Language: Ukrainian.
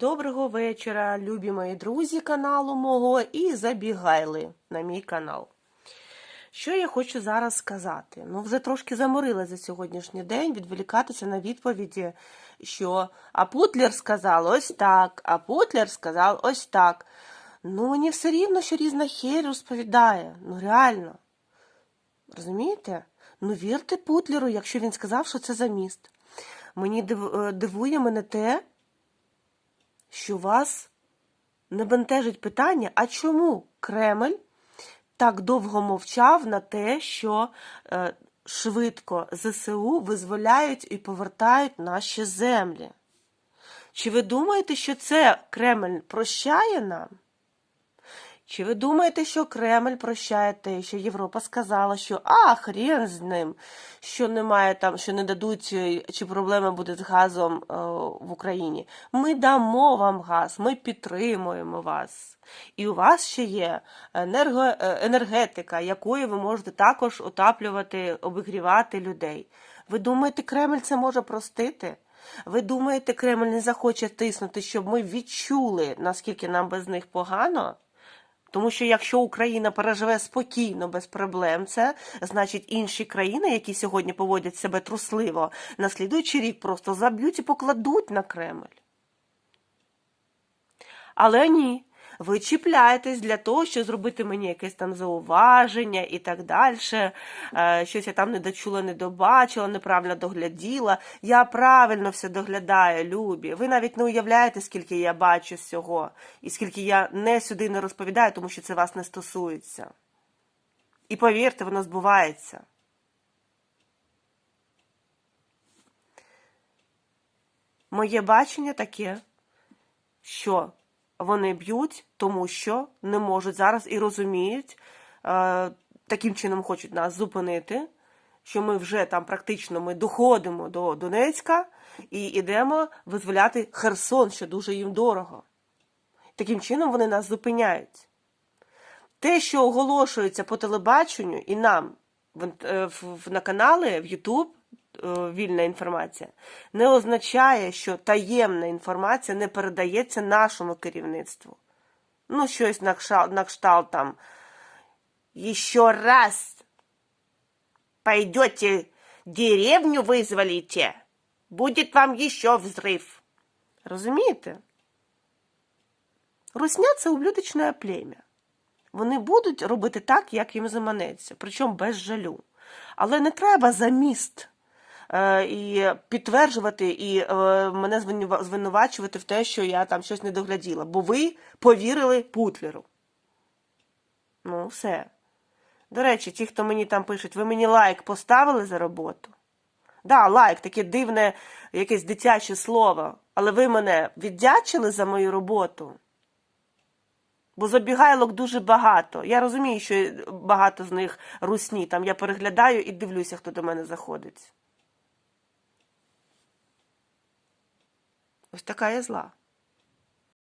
Доброго вечора, любі мої друзі каналу мого і забігайли на мій канал. Що я хочу зараз сказати? Ну, вже трошки заморила за сьогоднішній день відволікатися на відповіді, що а Путлер сказав ось так, а Путлер сказав ось так. Ну, мені все рівно, що різна херь розповідає. Ну, реально. Розумієте? Ну, вірте Путлеру, якщо він сказав, що це за міст. Мені е, дивує мене те, що вас не бентежить питання, а чому Кремль так довго мовчав на те, що е, швидко ЗСУ визволяють і повертають наші землі? Чи ви думаєте, що це Кремль прощає нам? Чи ви думаєте, що Кремль прощає те, що Європа сказала, що а, хрен з ним, що немає там, що не дадуть, е, чи проблема буде з газом е, в Україні? Ми дамо вам газ, ми підтримуємо вас. І у вас ще є енерго, е, енергетика, якою ви можете також отаплювати, обігрівати людей. Ви думаєте, Кремль це може простити? Ви думаєте, Кремль не захоче тиснути, щоб ми відчули, наскільки нам без них погано? Тому що якщо Україна переживе спокійно, без проблем, це значить інші країни, які сьогодні поводять себе трусливо, на слідуючий рік просто заб'ють і покладуть на Кремль. Але ні. Ви чіпляєтесь для того, щоб зробити мені якесь там зауваження і так далі. Е, Щось я там не дочула, не добачила, неправильно догляділа. Я правильно все доглядаю, любі. Ви навіть не уявляєте, скільки я бачу всього, і скільки я не сюди не розповідаю, тому що це вас не стосується. І повірте, воно збувається. Моє бачення таке, що вони б'ють, тому що не можуть зараз і розуміють, е, таким чином хочуть нас зупинити, що ми вже там практично ми доходимо до Донецька і йдемо визволяти Херсон, що дуже їм дорого. Таким чином вони нас зупиняють. Те, що оголошується по телебаченню і нам е, на канали, в е, вільна інформація, не означає, що таємна інформація не передається нашому керівництву. Ну, щось на кшталт, на кшталт там. Еще раз пойдете деревню вызволите, будет вам еще взрыв. Розумієте? Русня це ублюдочне плем'я. Вони будуть робити так, як їм заманеться, причому без жалю. Але не треба за міст е, і підтверджувати і е, мене звинувачувати в те, що я там щось не догляділа, бо ви повірили Путлеру. Ну, все. До речі, ті, хто мені там пишуть, ви мені лайк поставили за роботу? Да, лайк, таке дивне, якесь дитяче слово. Але ви мене віддячили за мою роботу? Бо забігайлок дуже багато. Я розумію, що багато з них русні. Там я переглядаю і дивлюся, хто до мене заходить. Ось така я зла.